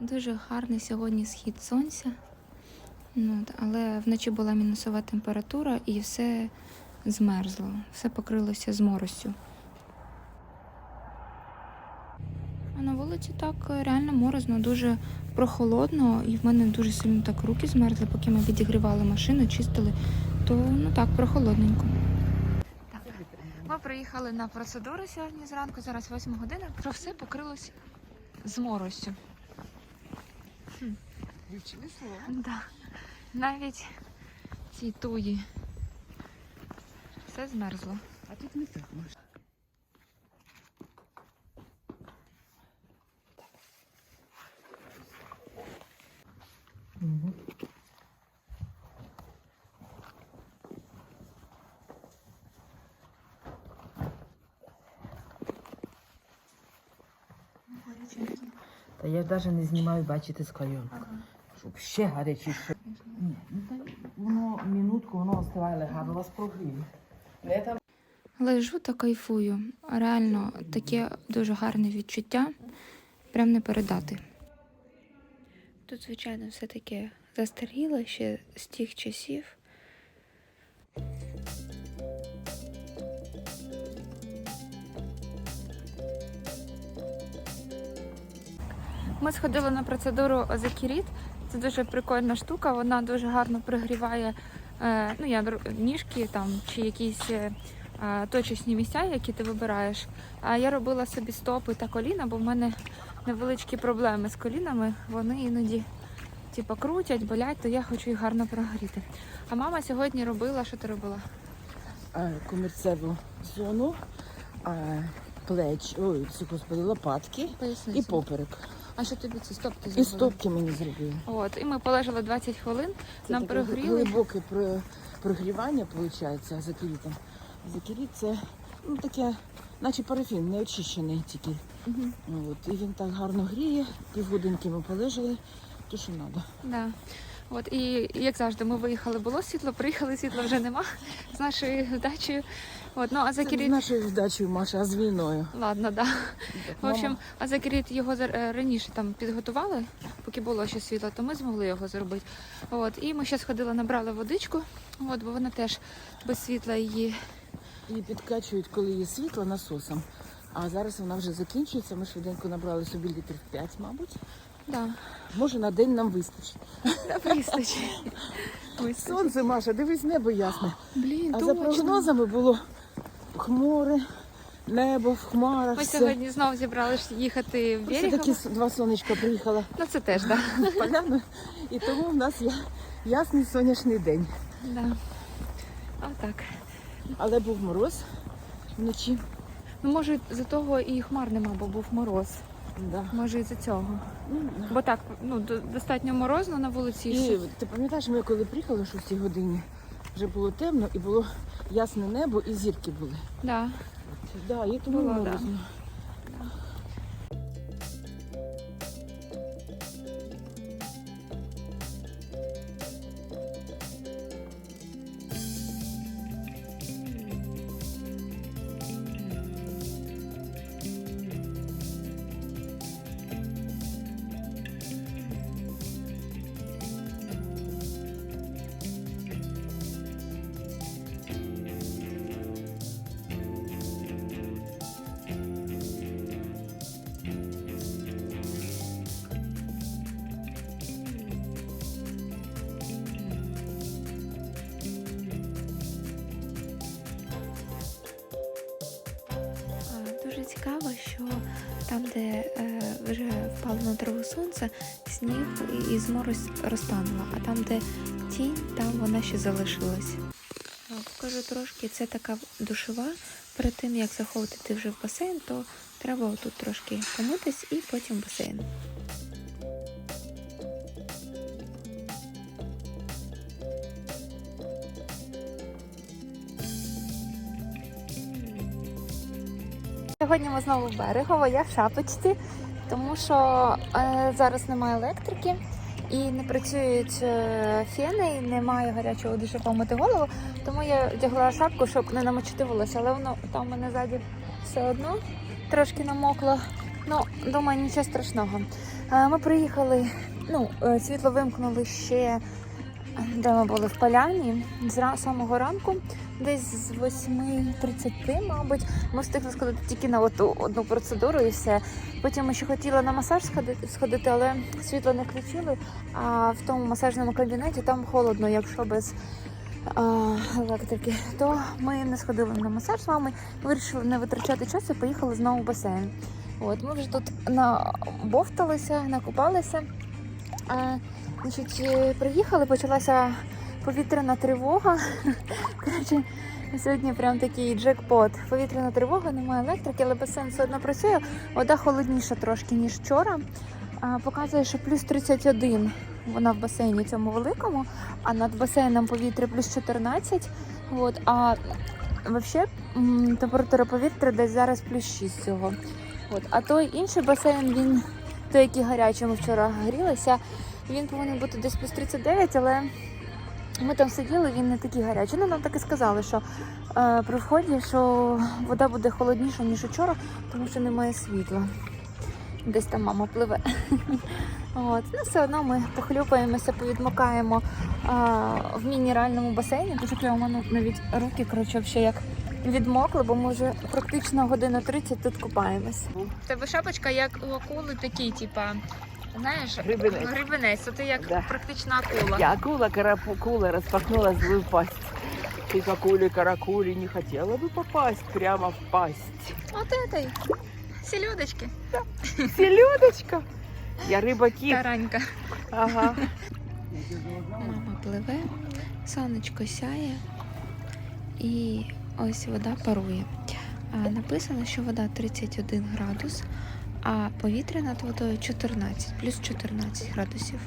Дуже гарний сьогодні схід сонця. Ну, от, але вночі була мінусова температура і все змерзло, все покрилося зморозю. А на вулиці так е, реально морозно, дуже прохолодно, і в мене дуже сильно так руки змерзли, поки ми відігрівали машину, чистили, то ну так, прохолодненько. Так. Ми приїхали на процедуру сьогодні зранку, зараз 8 година, то все покрилось зморозю. Вивчили слово. Да. Навіть ці туї. Все змерзло. А тут не так може. Угу. Та я навіть не знімаю, бачите, з клейонку. Щоб ще гарячіше. Ні, ну воно минутку, воно остиває гарно, вас прогріє. Не там Лежу та кайфую. Реально таке дуже гарне відчуття. Прям не передати. Тут, звичайно, все таке застаріло ще з тих часів. Ми сходили на процедуру Озекіріт. Це дуже прикольна штука. Вона дуже гарно пригріває е, ну, я, ніжки там, чи якісь е, е, точечні місця, які ти вибираєш. А я робила собі стопи та коліна, бо в мене невеличкі проблеми з колінами. Вони іноді типу, крутять, болять, то я хочу їх гарно прогріти. А мама сьогодні робила, що ти робила? а, комірцеву зону, плеч, ой, господи, лопатки і Поясницю. поперек. А що тобі ці стопки зробили? І стопки мені зробили. От, і ми полежали 20 хвилин, Це нам таке прогріли. глибоке про- прогрівання, виходить, за кірітом. За кіліт це ну, таке, наче парафін, не очищений тільки. Мгм. От, і він так гарно гріє, півгодинки ми полежали, то що треба. Да. От і як завжди, ми виїхали, було світло, приїхали, світла вже нема з нашою дачею. От, ну а Це Закіріт, з нашою вдачею, Маша, а з війною. ладно, да. Так, В общем, а Закіріт його е, раніше там підготували, поки було ще світло, то ми змогли його зробити. От, і ми ще сходили, набрали водичку, от, бо вона теж без світла її. її підкачують, коли є світло насосом. А зараз вона вже закінчується. Ми швиденько набрали собі літрів 5, мабуть. Да, Може на день нам вистачить. да вистачить. Вистачить. Сонце, Маша, дивись, небо ясне. Блін, А за прогнозами було хмури, небо в хмарах. Ми все. сьогодні знову зібралися їхати в Берегово. такі с- два сонечка приїхала Ну це теж, так. Да. поляну. І тому в нас є ясний сонячний день. Да. Отак. Але був мороз вночі. Ну, може, за того і хмар нема, бо був мороз. Да. Може, і за цього. Ну, Бо так, ну, до- достатньо морозно на вулиці. І І... ти пам'ятаєш, ми коли приїхали о 6 годині, вже було темно і було ясне небо і зірки були. Да. Да, і тому Було, да. морозно. На траву сонце, сніг і- зморозь розтанула, а там, де тінь, там вона ще залишилась. Покажу трошки, це така душова. Перед тим як заходити вже в басейн, то треба отут трошки помитись і потім басейн. Сьогодні ми знову в берегово, я в шапочці, тому що е, зараз немає електрики і не працюють е, фени, і немає гарячого душу помити голову. Тому я одягла шапку, щоб не намочити волосся, але воно там у мене ззаді все одно трошки намокло. Ну, думаю, нічого страшного. Е, Ми приїхали, ну, світло вимкнули ще, де ми були в поляні, з самого ранку, десь з 8.30, мабуть. Ми встигли сходити тільки на оту одну процедуру і все. Потім ми ще хотіли на масаж сходити, але світло не включили. А в тому масажному кабінеті там холодно, якщо без а, електрики, то ми не сходили на масаж з вами, вирішили не витрачати час і поїхали знову в басейн. От, ми вже тут набовталися, накупалися. А, значить, е, приїхали, почалася повітряна тривога. Коротше, сьогодні прям такий джекпот. Повітряна тривога, немає електрики, але басейн все одно працює. Вода холодніша трошки, ніж вчора. Показує, що плюс 31 вона в басейні цьому великому, а над басейном повітря плюс 14. От, а взагалі температура повітря десь зараз плюс 6 цього. От. А той інший басейн, він той, який гарячий, ми вчора грілися, він повинен бути десь плюс 39, але ми там сиділи, він не такий гарячий. Ну, нам так і сказали, що е, при вході, що вода буде холодніша, ніж вчора, тому що немає світла. Десь там мама пливе. От. Ну, все одно ми похлюпаємося, повідмокаємо а, в мінеральному басейні. Дуже прямо у мене навіть руки коротше, взагалі як відмокли, бо ми вже практично годину 30 тут купаємось. Тебе шапочка як у акули такий, типа, знаєш, Грибинець. грибинець, то ти як Да. практично акула. Я акула, карапукула, распахнула злую пасть. Ты к акуле, каракули не хотела бы попасть прямо в пасть. От этой. Селедочки. Селедочка. Я рыба-кит. Таранька. Ага. Мама пливе, сонечко сяє і ось вода парує. А, написано, що вода 31 градус, а повітря над водою 14, плюс 14 градусів.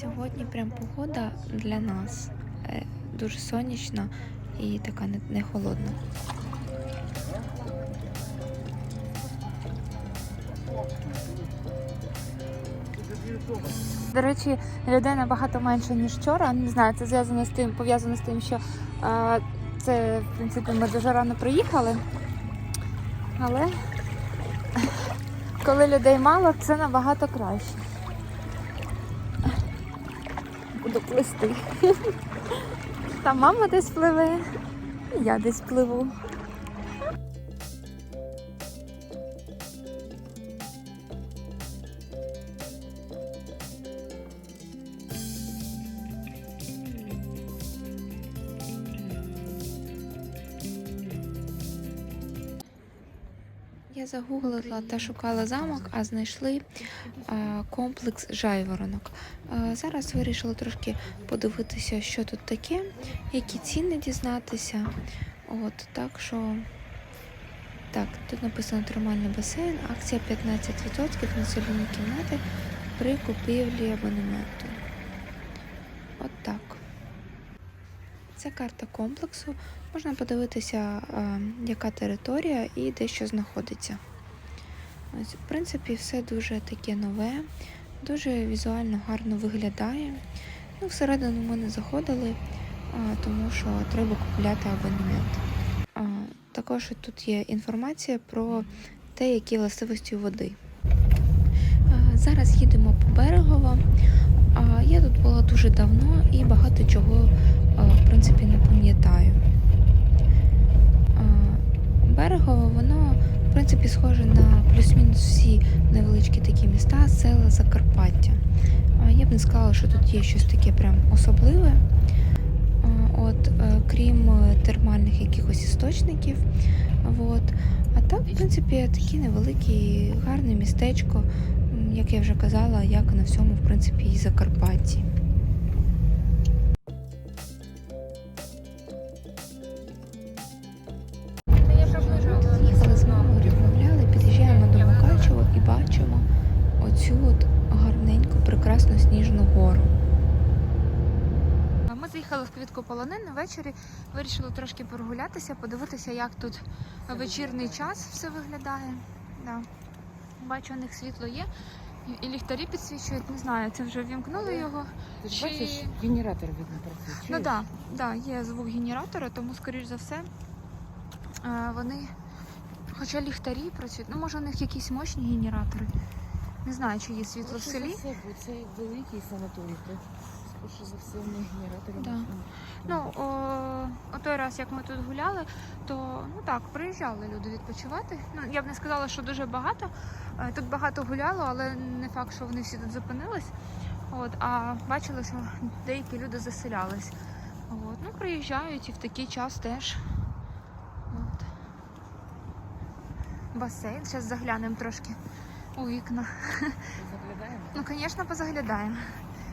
Сьогодні прям погода для нас е, дуже сонячна і така не, холодна. До речі, людей набагато менше, ніж вчора. Не знаю, це зв'язано з тим, пов'язано з тим, що е, це, в принципі, ми дуже рано приїхали. Але коли людей мало, це набагато краще. Буду плисти. Там мама десь пливе, я десь пливу. Я загуглила та шукала замок, а знайшли комплекс жайворонок. Зараз вирішила трошки подивитися, що тут таке, які ціни дізнатися. От так що так, тут написано термальний басейн, акція 15% на соліні кімнати при купівлі абонементу. От так. Це карта комплексу. Можна подивитися, е, яка територія і де що знаходиться. Ось, в принципі, все дуже таке нове, дуже візуально гарно виглядає. Ну, всередину ми не заходили, тому що треба купляти абонемент. Також тут є інформація про те, які властивості води. Зараз їдемо по берегово. Я тут була дуже давно і багато чого в принципі не пам'ятаю. Берегово, воно в принципі схоже на плюс-мінус всі невеличкі такі міста, села Закарпаття. Я б не сказала, що тут є щось таке прям особливе. От, е, крім е, термальних якихось істочників. От. А так, в принципі, таке невелике, гарне містечко, як я вже казала, як на всьому, в принципі, і Закарпатті. Прекрасну сніжну гору. Ми заїхали в квітку полонини ввечері, вирішили трошки прогулятися, подивитися, як тут вечірній час все виглядає. Да. Бачу, у них світло є. І- ліхтарі підсвічують, не знаю, це вже вімкнули його. Ж Чи- бачиш, генератор видно працює. Ну так, да, да, є звук генератора, тому, скоріш за все, е, вони, хоча ліхтарі працюють, ну може у них якісь мощні генератори. Не знаю, чи є світло в селі. бо це великий санаторій, то скоріше за все них. Да. Ну, о, о той раз, як ми тут гуляли, то ну так, приїжджали люди відпочивати. Ну, я б не сказала, що дуже багато. Е, Тут багато гуляло, але не факт, що вони всі тут зупинились. От, а бачили, що деякі люди заселялись. От, ну, приїжджають і в такий час теж. От. Басейн. Зараз заглянемо трошки у вікна. Заглядаємо. Ну, звісно, позаглядаємо.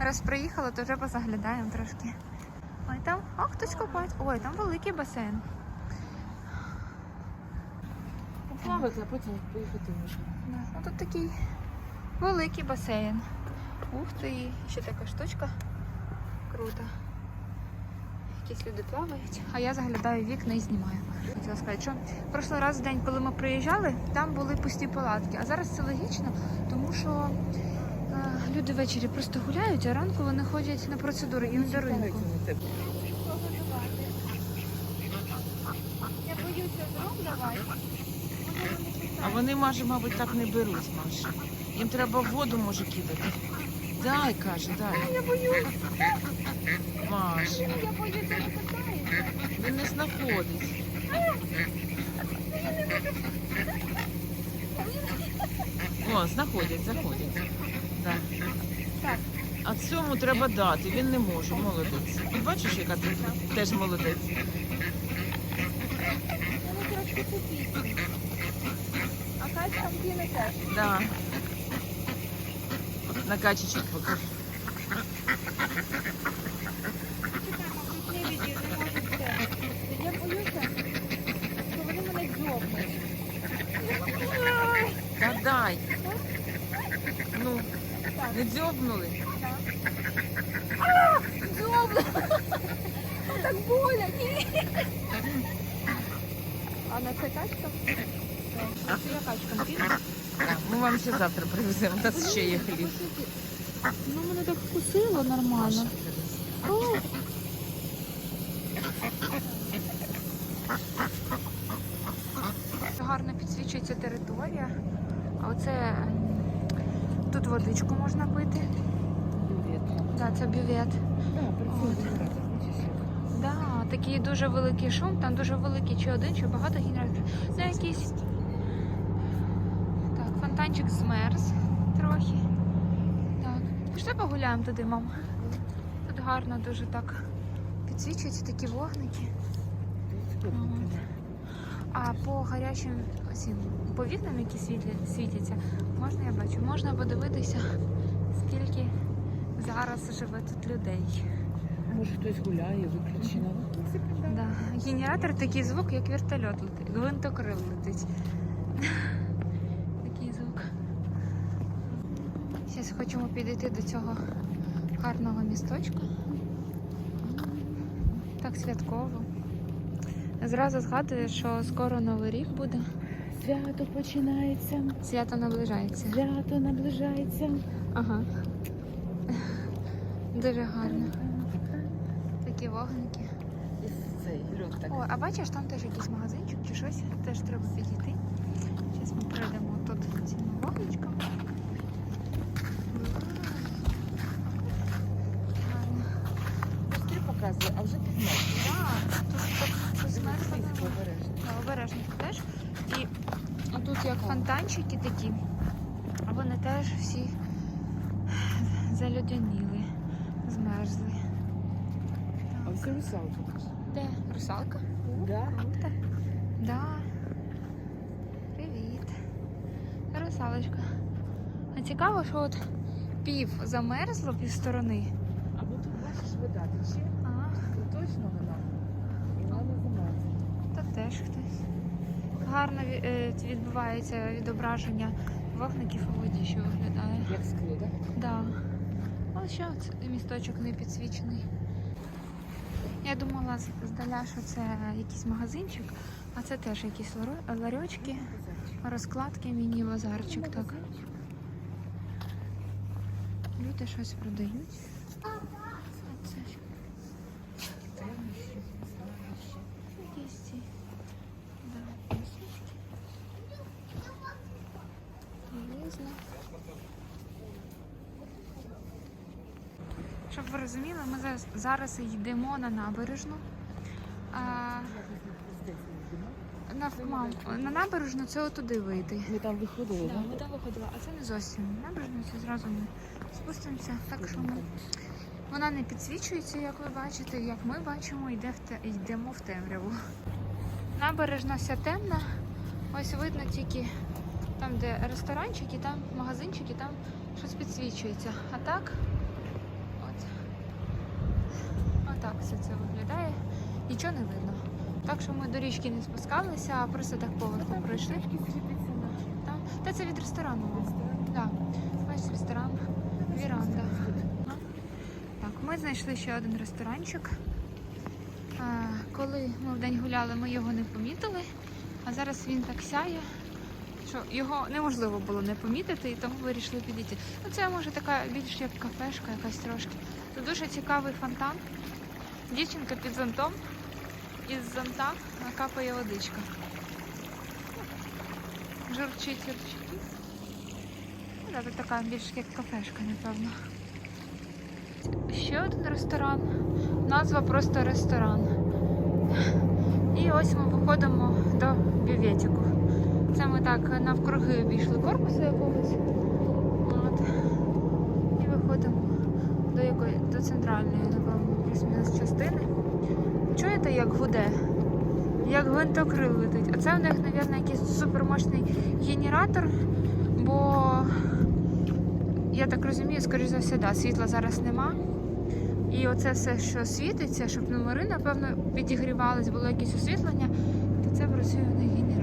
Раз приїхала, то вже позаглядаємо трошки. Ой, там, а хтось копається. Ой, там великий басейн. Поплавати, а потім поїхати можна. Да. Ну, тут такий великий басейн. Ух ти, ще така штучка. Круто. Якісь люди плавають, а я заглядаю вікна і знімаю. Хотіла сказати, що прошлий раз в день, коли ми приїжджали, там були пусті палатки. А зараз це логічно, тому що е, люди ввечері просто гуляють, а ранку вони ходять на процедури і до ринку. Я боюся зроб давай. А вони, може, мабуть, так не беруть, Маша. Їм треба воду, може, кидати. Дай, каже, дай. Я боюсь, Маша, я боюся, не катається. він не знаходить. О, знаходять, заходять. Да. Так. А цьому треба дати, він не може, молодець. Ти бачиш, яка ти теж молодець. Вони трошки тупі. А Катя теж. Чекай, мабуть, не відео, не можуть це. Я боюся, що вони мене дзьобнуть. Та дай. Ну, не дзьобнули. Дзьобли! Так боля, ні. А на це качка? Це я качкам кину. Ми вам ще завтра привеземо. У нас ще є хліб. Ну, мене так вкусило нормально. О! Гарно підсвічується територія. А оце тут водичку можна пити. Да, це бювет. Да, такий дуже великий шум, там дуже великий чи один, чи багато генераторів. Це якийсь. Фонтанчик змерз трохи. Так. Пішли погуляємо туди, мам. Тут гарно дуже так підсвічуються такі вогники. А по гарячим оцім, по вікнам, які світяться, можна я бачу, можна подивитися, скільки зараз живе тут людей. Може хтось гуляє, виключено. Да. Генератор такий звук, як вертольот летить, гвинтокрил летить. Такий звук. Зараз хочемо підійти до цього гарного місточка. Так святково. Зразу згадую, що скоро Новий рік буде. Свято починається, Свято наближається. свято наближається. Ага. Дуже гарно. Такі вогники. О, а бачиш, там теж якийсь магазинчик чи щось. Теж треба підійти. Зараз ми пройдемо тут цими вогничками. Гарно. Ти показує, а вже пізно. Так, тут так обережно. Обережно теж. І тут як фонтанчики такі, а вони теж всі залюдяніли, змерзли. А все русалка. Де? Русалка? Да. Круто. Да. Привіт. Русалочка. А цікаво, що от пів замерзло, пів сторони. А тут бачиш вода тече? Точно вона? І вона не тут теж хтось. Гарно е, відбувається відображення вогників у воді, що виглядає. Як скло, так? Да. Але що це місточок не підсвічений. Я думала здаля, що це якийсь магазинчик, а це теж якісь ларьочки, розкладки, міні-базарчик. Так. Люди щось продають. Оце ж якісь ці. Да, носочки. Різне. Щоб ви розуміли, ми зараз, зараз йдемо на набережну. А, навмам, на набережну це отуди вийти. Ми там виходили, Да, вода виходила, а це не зовсім набережно, це зразу ми спустимося. Так що ми вона не підсвічується, як ви бачите, як ми бачимо, йде в те, йдемо в темряву. Набережна вся темна. Ось видно тільки там, де ресторанчики, там магазинчики, там щось підсвічується. А так, от, отак все це виглядає. Нічого не видно. Так що ми до річки не спускалися, а просто так поверху пройшли. Там, та це від ресторану. Так, бачиш, ресторан, віранда. Так, ми знайшли ще один ресторанчик. Коли ми вдень гуляли, ми його не помітили, а зараз він так сяє, що його неможливо було не помітити, і тому вирішили підійти. Ну, це може така більш як кафешка якась трошки. Тут дуже цікавий фонтан. Дівчинка під зонтом. Із зонта накапає водичка. Журчить ручки. Ну, да, така більш як кафешка, напевно. Ще один ресторан. Назва просто ресторан. І ось ми виходимо до бюветіку. Це ми так навкруги обійшли корпусу якогось. От. І виходимо до якої до центральної, напевно, плюс-мінус частини. Чуєте, як гуде? Як гвинтокрил летить. А це у них, мабуть, якийсь супермощний генератор, бо я так розумію, скоріш за все, да, світла зараз нема. І оце все, що світиться, щоб номери, напевно, підігрівались, було якесь освітлення, то це працює них генератор.